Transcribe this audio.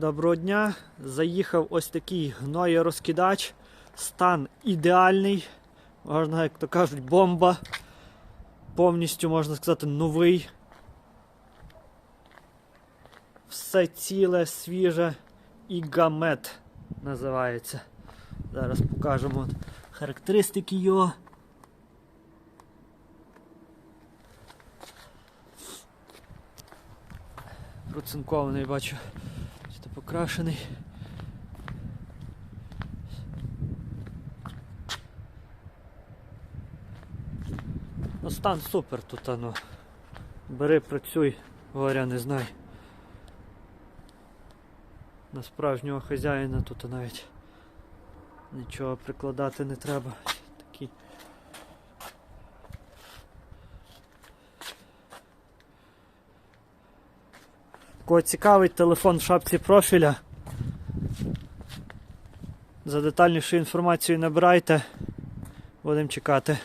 Доброго дня. Заїхав ось такий гноєрозкидач. Стан ідеальний. Можна, як то кажуть, бомба. Повністю, можна сказати, новий. Все ціле, свіже і гамет називається. Зараз покажемо характеристики його. Процинкований бачу. Покрашений. Ну стан супер тут оно. Бери, працюй, говоря, не знай. На справжнього хазяїна тут навіть нічого прикладати не треба. Такий. Кого цікавить телефон в шапці профіля. За детальнішою інформацією набирайте. Будемо чекати.